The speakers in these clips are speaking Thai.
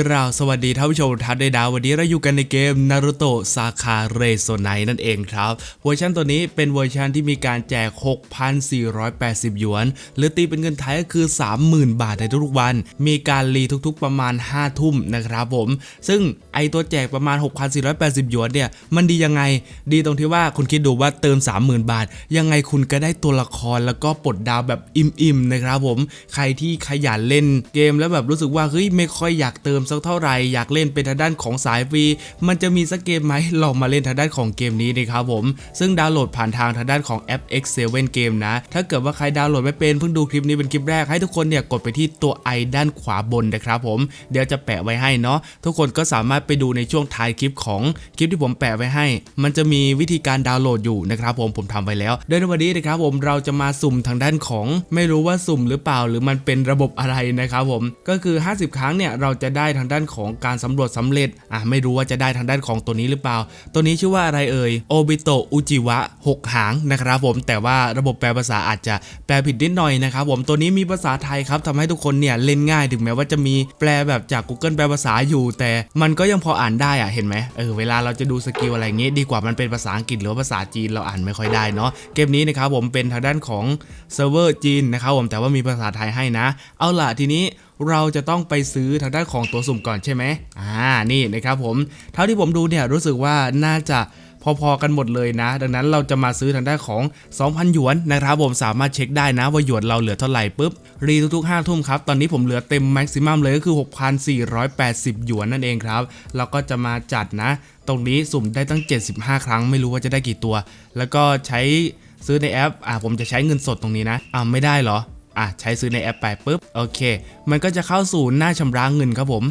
กล่าวสวัสดีท่านผู้ชมทุกท่านด้วยนะวันนี้เราอยู่กันในเกม Naruto Saka r e s o n i นั่นเองครับ เวอร์ชันตัวนี้เป็นเวอร์ชันที่มีการแจก 6,480 หยวน หรือตีเป็นเงินไทยก็คือ 30,000 บาทในทุกๆวัน มีการรีทุกๆประมาณ 5 ทุ่มนะครับผม ซึ่งไอตัวแจกประมาณ 6,480 หยวนเนี่ย มันดียังไง ดีตรงที่ว่าคุณคิดดูว่าเติม 30,000 บาท ยังไงคุณก็ได้ตัวละครแล้วก็ปลดดาวแบบอิ่มๆนะครับผม ใครที่ขยันเล่นเกมแล้วแบบรู้สึกว่าเฮ้ยไม่ค่อยอยากเติมสักเท่าไหร่อยากเล่นเป็นทางด้านของสายฟรีมันจะมีสักเกมไหมลองมาเล่นทางด้านของเกมนี้นะครับผม ซึ่งดาวน์โหลดผ่านทางทางด้านของแอป X7 เกมนะ ถ้าเกิดว่าใครดาวน์โหลดไม่เป็นเพิ่งดูคลิปนี้เป็นคลิปแรกให้ทุกคนเนี่ยกดไปที่ตัวไอด้านขวาบนนะครับผมเดี๋ยวจะแปะไว้ให้เนาะทุกคนก็สามารถไปดูในช่วงท้ายคลิปของคลิปที่ผมแปะไว้ให้ มันจะมีวิธีการดาวน์โหลดอยู่นะครับผมผมทำไว้แล้วโดยในวันนี้นะครับผมเราจะมาสุ่มทางด้านของ ไม่รู้ว่าสุ่มหรือเปล่า หรือมันเป็นระบบอะไรนะครับผมก็คือ 50 ครั้งเนี่ยเราจะได้ทางด้านของการสำรวจสำเร็จอะไม่รู้ว่าจะได้ทางด้านของตัวนี้หรือเปล่า ตัวนี้ชื่อว่าอะไรเอ่ยโอบิโตอุจิวะ6หางนะครับผมแต่ว่าระบบแปลภาษาอาจจะแปลผิดนิดหน่อยนะครับผมตัวนี้มีภาษาไทยครับทำให้ทุกคนเนี่ยเล่นง่ายถึงแม้ว่าจะมีแปลแบบจาก Google แปลภาษาอยู่ แต่มันก็ยังพออ่านได้อะเห็นไหมเออเวลาเราจะดูสกิลอะไรเงี้ยดีกว่ามันเป็นภาษาอังกฤษหรือภาษาจีนเราอ่านไม่ค่อยได้เนาะเกมนี้นะครับผมเป็นทางด้านของเซิร์ฟเวอร์จีนนะครับผมแต่ว่ามีภาษาไทยให้นะ เอาล่ะทีนี้ เราจะต้องไปซื้อทางด้านของตัวสุ่มก่อนใช่ไหมอ่านี่นะครับผมเท่าที่ผมดูเนี่ยรู้สึกว่าน่าจะพอๆกันหมดเลยนะ ดังนั้นเราจะมาซื้อทางด้านของ 2,000 หยวนนะครับผมสามารถเช็คได้นะว่าหยวนเราเหลือเท่าไหร่ปุ๊บ รีทุกๆ5ทุ่มครับ ตอนนี้ผมเหลือเต็มแม็กซิมัมเลยก็คือ 6,480 หยวนนั่นเองครับ เราก็จะมาจัดนะ ตรงนี้สุ่มได้ตั้ง 75 ครั้งไม่รู้ว่าจะได้กี่ตัว แล้วก็ใช้ซื้อในแอป อ่าผมจะใช้เงินสดตรงนี้นะ อ่าไม่ได้เหรอ อะใช้ซื้อในแอปไปปุ๊บโอเค มันก็จะเข้าสู่หน้าชำระเงินครับผม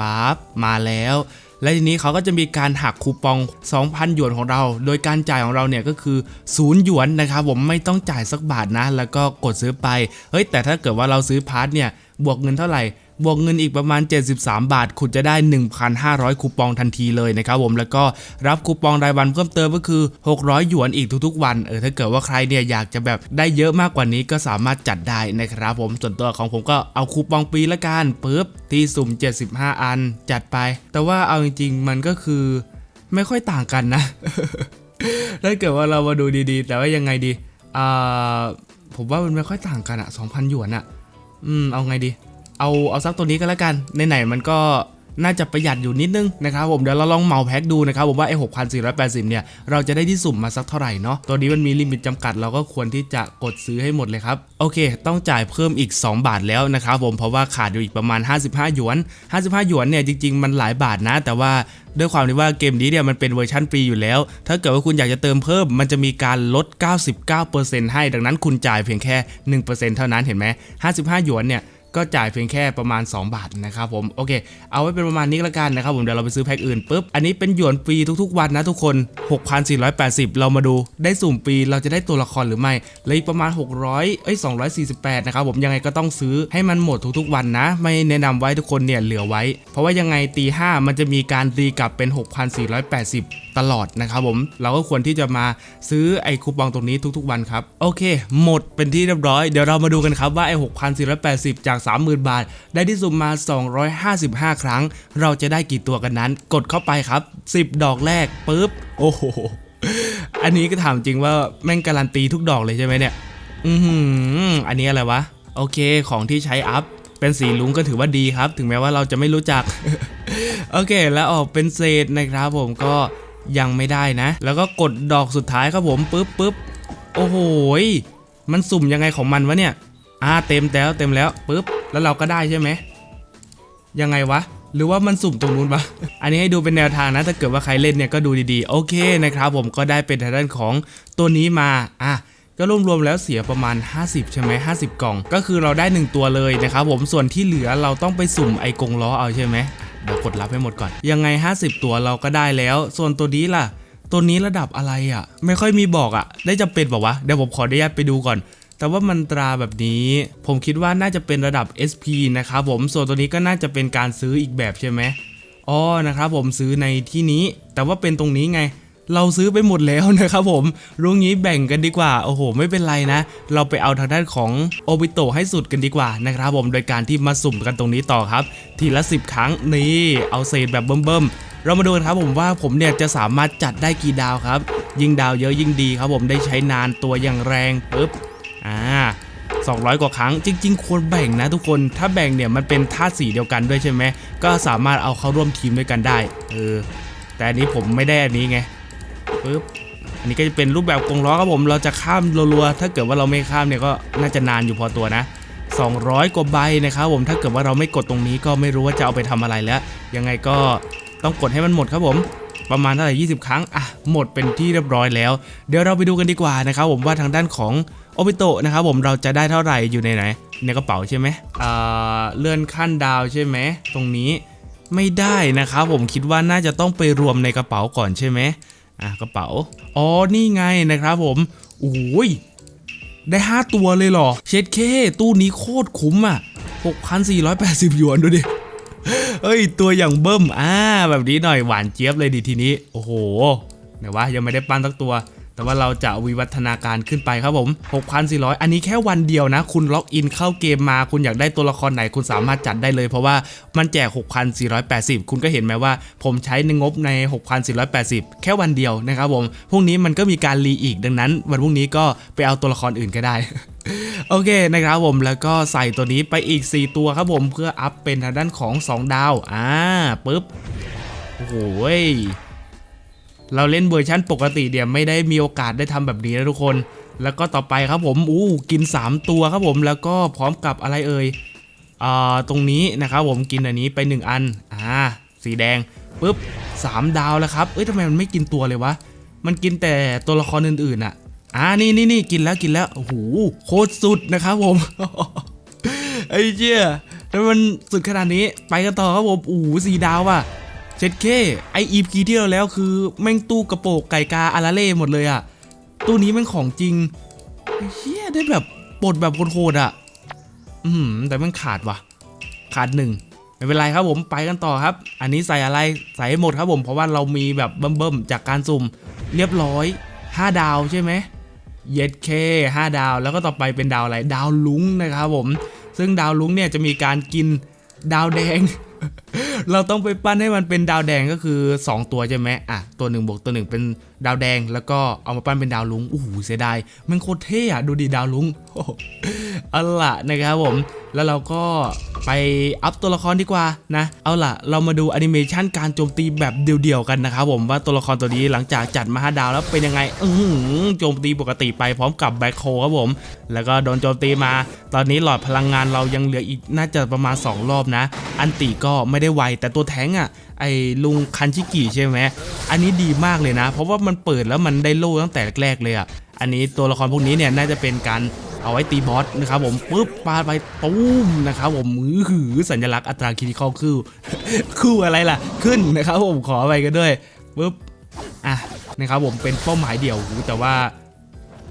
ปั๊บมาแล้ว และทีนี้เขาก็จะมีการหักคูปอง 2,000 หยวนของเรา โดยการจ่ายของเราเนี่ยก็คือ0หยวนนะครับผมไม่ต้องจ่ายสักบาทนะ แล้วก็กดซื้อไป เฮ้ยแต่ถ้าเกิดว่าเราซื้อพาร์ทเนี่ยบวกเงินเท่าไหร่ บวกเงินอีกประมาณ 73 บาท คุณจะได้ 1,500 คูปองทันทีเลยนะครับผมแล้วก็รับคูปองรายวันเพิ่มเติมก็คือ 600 หยวนอีกทุกๆ วันเออถ้าเกิดว่าใครเนี่ยอยากจะแบบได้เยอะมากกว่านี้ก็สามารถจัดได้นะครับผมส่วนตัวของผมก็เอาคูปองปีละกันปึ๊บที่สุ่ม 75 อันจัดไป แต่ว่าเอาจริงๆ มันก็คือไม่ค่อยต่างกันนะถ้าเกิดว่าเรามาดูดีๆ แต่ว่ายังไงดีอ่าผมว่ามันไม่ค่อยต่างกันอะ2,000 หยวนอะอืมเอาไงดี เอาเอาซักตัวนี้ก็แล้วกันไหนๆมันก็น่าจะประหยัดอยู่นิดนึงนะครับผมเดี๋ยวเราลองเหมาแพ็คดูนะครับผมว่าไอ้6,480 เนี่ย เราจะได้ที่สุ่มมาสักเท่าไหร่เนาะตัวนี้มันมีลิมิตจำกัดเราก็ควรที่จะกดซื้อให้หมดเลยครับ โอเค ต้องจ่ายเพิ่มอีก 2 บาทแล้วนะครับผมเพราะว่าขาดอยู่อีกประมาณ 55 หยวน 55 หยวนเนี่ยจริง ๆ มันหลายบาทนะ แต่ว่าด้วยความที่ว่าเกมนี้เนี่ยมันเป็นเวอร์ชันฟรีอยู่แล้ว ถ้าเกิดว่าคุณอยากจะเติมเพิ่ม มันจะมีการลด 99%ให้ ดังนั้นคุณจ่ายเพียงแค่ 1%เท่านั้นเห็นไหม55 หยวนเนี่ย ก็จ่ายเพียงแค่ประมาณ 2 บาทนะครับผมโอเค เอาไว้เป็นประมาณนี้ละกันนะครับผมเดี๋ยวเราไปซื้อแพ็คอื่นปุ๊บอันนี้เป็นหยวนฟรีทุกๆ วันนะทุกคน 6,480 เรามาดูได้สุ่มฟรีเราจะได้ตัวละครหรือไม่เลยประมาณ 600เอ้ย248 นะครับผมยังไงก็ต้องซื้อให้มันหมดทุกๆวันนะ ไม่แนะนำไว้ทุกคนเนี่ยเหลือไว้ เพราะว่ายังไงตีห้ามันจะมีการตีกลับเป็น 6,480 ตลอดนะครับผมเราก็ควรที่จะมาซื้อไอ้คูปองตรงนี้ทุกๆวันครับโอเค หมดเป็นที่เรียบร้อยเดี๋ยวเรามาดูกันครับว่าไอ้6,480จาก30,000 บาท ได้ที่สุ่มมา 255 ครั้ง เราจะได้กี่ตัวกันนั้น กดเข้าไปครับ 10 ดอกแรกปุ๊บ โอ้โห อันนี้ก็ถามจริงว่าแม่งการันตีทุกดอกเลยใช่ไหมเนี่ย อืออันนี้อะไรวะ โอเค ของที่ใช้อัพ เป็นสีลุงก็ถือว่าดีครับ ถึงแม้ว่าเราจะไม่รู้จัก โอเค แล้วออกเป็นเศษนะครับผมก็ยังไม่ได้นะ แล้วก็กดดอกสุดท้ายครับผมปุ๊บปุ๊บโอ้โห มันสุ่มยังไงของมันวะเนี่ย อ่าเต็มแล้วเต็มแล้วปุ๊บแล้วเราก็ได้ใช่ไหมยังไงวะ หรือว่ามันสุ่มตรงนู้นปะอันนี้ให้ดูเป็นแนวทางนะ ถ้าเกิดว่าใครเล่นเนี่ยก็ดูดีๆ โอเคนะครับผมก็ได้เป็นทางด้านของตัวนี้มา อะก็รวมๆแล้วเสียประมาณ 50 ใช่ไหม50 กล่อง ก็คือเราได้ 1 ตัวเลยนะครับผมส่วนที่เหลือเราต้องไปสุ่มไอ้กงล้อเอาใช่ไหมเดี๋ยวกดรับให้หมดก่อน ยังไง 50 ตัวเราก็ได้แล้ว ส่วนตัวนี้ล่ะ ตัวนี้ระดับอะไรอะ ไม่ค่อยมีบอกอะ ได้จำเป็นบอกว่าวะเดี๋ยวผมขออนุญาตไปดูก่อน แต่ว่ามันตราแบบนี้ ผมคิดว่าน่าจะเป็นระดับ SP นะครับผมส่วนตัวนี้ก็น่าจะเป็นการซื้ออีกแบบใช่ไหมอ๋อนะครับผมซื้อในที่นี้ แต่ว่าเป็นตรงนี้ไง เราซื้อไปหมดแล้วนะครับผมรู้งี้แบ่งกันดีกว่าโอ้โห ไม่เป็นไรนะ เราไปเอาทางด้านของโอบิโตให้สุดกันดีกว่านะครับผมโดยการที่มาสุ่มกันตรงนี้ต่อครับ ทีละ 10 ครั้งนี่เอาเศษแบบเบิ่มๆเรามาดูกันครับผมว่าผมเนี่ยจะสามารถจัดได้กี่ดาวครับ ยิ่งดาวเยอะยิ่งดีครับผมได้ใช้นานตัวอย่างแรงปึ๊บ อ่า200 กว่าครั้ง จริง ๆ ควรแบ่งนะทุกคนถ้าแบ่งเนี่ยมันเป็นธาตุสีเดียวกันด้วยใช่ไหมก็สามารถเอาเข้าร่วมทีมด้วยกันได้เออแต่อันนี้ผมไม่ได้อันนี้ไงปึ๊บอันนี้ก็จะเป็นรูปแบบกรงล้อครับผมเราจะข้ามรัวๆถ้าเกิดว่าเราไม่ข้ามเนี่ยก็น่าจะนานอยู่พอตัวนะ 200 กว่าใบนะครับผมถ้าเกิดว่าเราไม่กดตรงนี้ก็ไม่รู้ว่าจะเอาไปทำอะไรแล้ว ยังไงก็ต้องกดให้มันหมดครับผมประมาณเท่าไหร่20 ครั้งอะหมดเป็นที่เรียบร้อยแล้ว เดี๋ยวเราไปดูกันดีกว่านะครับผมว่าทางด้านของ โอปิโตะนะครับผมเราจะได้เท่าไหร่อยู่ในไหน ในกระเป๋าใช่ไหมอ่าเลื่อนขั้นดาวใช่ไหมตรงนี้ไม่ได้นะครับผมคิดว่าน่าจะต้องไปรวมในกระเป๋าก่อนใช่ไหมอะกระเป๋าอ๋อนี่ไงนะครับผมโอ้ยได้ 5 ตัวเลยเหรอ เช็ดเคตู้นี้โคตรคุ้มอะ 6,480 หยวนดูดิเอ้ย ตัวอย่างเบิ้มอ่าแบบนี้หน่อยหวานเจี๊ยบเลยดิทีนี้ โอ้โหไหนวะยังไม่ได้ปั้นสักตัว แต่ว่าเราจะวิวัฒนาการขึ้นไปครับผม 6,400 อันนี้แค่วันเดียวนะ คุณล็อกอินเข้าเกมมา คุณอยากได้ตัวละครไหนคุณสามารถจัดได้เลย เพราะว่ามันแจก 6,480 คุณก็เห็นไหมว่า ผมใช้ในงบใน 6,480 แค่วันเดียวนะครับผมพรุ่งนี้มันก็มีการรีอีกดังนั้น วันพรุ่งนี้ก็ไปเอาตัวละครอื่นก็ได้โอเคนะครับผมแล้วก็ใส่ตัวนี้ไปอีก 4 ตัวครับผมเพื่ออัพเป็นทางด้านของ 2 ดาวอ่าปึ๊บโอ้โหย เราเล่นเวอร์ชันปกติเดี๋ยวไม่ได้มีโอกาสได้ทำแบบนี้นะทุกคน แล้วก็ต่อไปครับผมอู้กิน 3 ตัวครับผมแล้วก็พร้อมกับอะไรเอ่ยอ่าตรงนี้นะครับผมกินอันนี้ไป 1 อันอ่าสีแดงปึ๊บ3 ดาวแล้วครับเอ้ยทำไมมันไม่กินตัวเลยวะมันกินแต่ตัวละครอื่นๆอะอ่านี่นี่นี่กินแล้วกินแล้วโอ้โหโคตรสุดนะครับผมไอ้เจี๊ยแล้วมันสุดขนาดนี้ไปกันต่อครับผมโอ้สีดาวว่ะ เจ็ดเคไออีพีที่เราแล้วคือ แม่งตู้กระโปงไก่กาอาราเล่หมดเลยอะตู้นี้แม่งของจริงเฮียได้แบบปลดแบบโคตรอะอืมแต่แม่งขาดว่ะ ขาดหนึ่งไม่เป็นไรครับผมไปกันต่อครับ อันนี้ใส่อะไรใส่หมดครับผมเพราะว่าเรามีแบบเบิ่มๆจากการสุ่มเรียบร้อย 5 ดาวใช่ไหมเย็ดเค5ดาว แล้วก็ต่อไปเป็นดาวอะไรดาวลุงนะครับผม ซึ่งดาวลุงเนี่ยจะมีการกินดาวแดง เราต้องไปปั้นให้มันเป็นดาวแดงก็คือ 2 ตัวใช่ไหมอะตัวหนึ่งบวกตัวหนึ่งเป็นดาวแดง แล้วก็เอามาปั้นเป็นดาวลุงโอ้โหเสียดายมันโคตรเท่อะดูดีดาวลุงอ้โหเอาล่ะนะครับผม แล้วเราก็ ไปอัพตัวละครดีกว่านะ เอาล่ะ เรามาดูแอนิเมชันการโจมตีแบบเดี่ยวๆกันนะครับผมว่าตัวละครตัวนี้หลังจากจัดมาห้าดาวแล้วเป็นยังไงอืโจมตีปกติไปพร้อมกับแบ็คโคครับผม แล้วก็โดนโจมตีมา ตอนนี้หลอดพลังงานเรายังเหลืออีกน่าจะประมาณ 2 รอบนะ อันติก็ไม่ได้ไวแต่ตัวแท้งอะไอ้ลุงคันชิกิใช่ไหม อันนี้ดีมากเลยนะ เพราะว่ามันเปิดแล้วมันได้โล่ตั้งแต่แรกๆเลยอะ อันนี้ตัวละครพวกนี้เนี่ยน่าจะเป็นการ เอาไว้ตีบอสนะครับผมปุ๊บปาไปตุ้มนะครับผมมือหือสัญลักษณ์อัตราคิริคอลคือคู่อะไรล่ะ ขึ้นนะครับผมขอไปกันด้วยปุ๊บอะนะครับผมเป็นเป้าหมายเดี่ยวแต่ว่า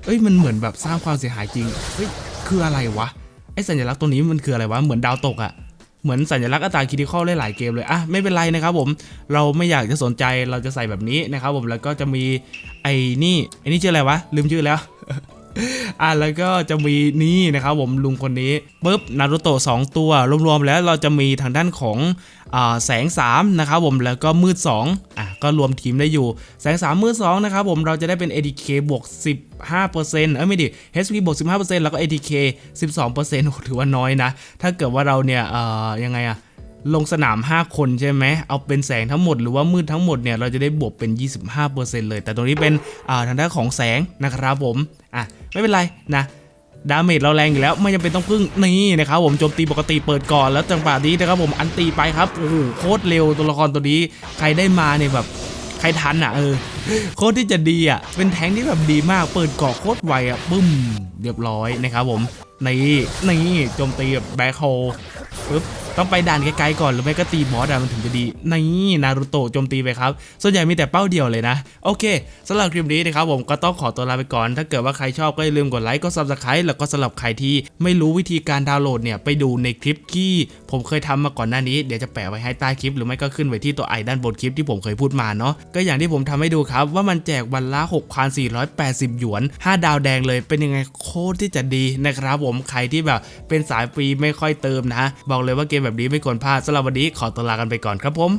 เอ้ยมันเหมือนแบบสร้างความเสียหายจริงเฮ้ยคืออะไรวะไอสัญลักษณ์ตัวนี้มันคืออะไรวะเหมือนดาวตกอะเหมือนสัญลักษณ์อัตราคิดิคอลหลายเกมเลยอะไม่เป็นไรนะครับผมเราไม่อยากจะสนใจเราจะใส่แบบนี้นะครับผมแล้วก็จะมีไอ้นี่ไอ้นี่ชื่ออะไรวะลืมชื่อแล้ว อะแล้วก็จะมีนี่นะครับผมลุงคนนี้ปุ๊บนารูโตะสองตัว รวมๆแล้วเราจะมีทางด้านของแสง3นะครับผมแล้วก็มืด2อะก็รวมทีมได้อยู่ แสง3มืด2นะครับผมเราจะได้เป็น ATK บวก15%เอ้ยไม่ดิ HP บวก15%แล้วก็ ATK 12%โอ้โหถือว่าน้อยนะ ถ้าเกิดว่าเราเนี่ยยังไงอะ ลงสนาม 5 คนใช่ไหมเอาเป็นแสงทั้งหมดหรือว่ามืดทั้งหมดเนี่ยเราจะได้บวกเป็น 25%เลย แต่ตรงนี้เป็นทางด้านของแสงนะครับผมอะไม่เป็นไรนะดาเมจเราแรงอยู่แล้วไม่จำเป็นต้องพึ่งนี่นะครับผมโจมตีปกติเปิดก่อนแล้วจังหวะนี้นะครับผมอันตีไปครับโอ้โหโคตรเร็วตัวละครตัวนี้ใครได้มาเนี่ยแบบใครทันอะเออโคตรที่จะดีอะเป็นแทงที่แบบดีมากเปิดเกาะโคตรไวอะปึ้มเรียบร้อยนะครับผมนี่นี่โจมตีแบบแบ็คโฮปึ๊บ ต้องไปด่านไกลๆก่อนหรือไม่ก็ตีบอสอะมันถึงจะดีนี่นารูโตะโจมตีไปครับ ส่วนใหญ่มีแต่เป้าเดียวเลยนะ โอเคสำหรับคลิปนี้นะครับผมก็ต้องขอตัวลาไปก่อน ถ้าเกิดว่าใครชอบก็อย่าลืมกดไลค์กด subscribe แล้วก็สำหรับใครที่ไม่รู้วิธีการดาวน์โหลดเนี่ยไปดูในคลิปที่ผมเคยทำมาก่อนหน้านี้เดี๋ยวจะแปะไว้ให้ใต้คลิป หรือไม่ก็ขึ้นไว้ที่ตัวไอด้านบนคลิปที่ผมเคยพูดมาเนาะก็อย่างที่ผมทำให้ดูครับว่ามันแจกวันละ 6,480 หยวน 5 ดาวแดงเลยเป็นยังไงโคตรที่จะดีนะครับผมใครที่แบบเป็นสายฟรีไม่ค่อยเติมนะบอกเลยว่าเกมแบบนี้ไม่ควรพลาดสำหรับวันนี้ขอตัวลากันไปก่อนครับผม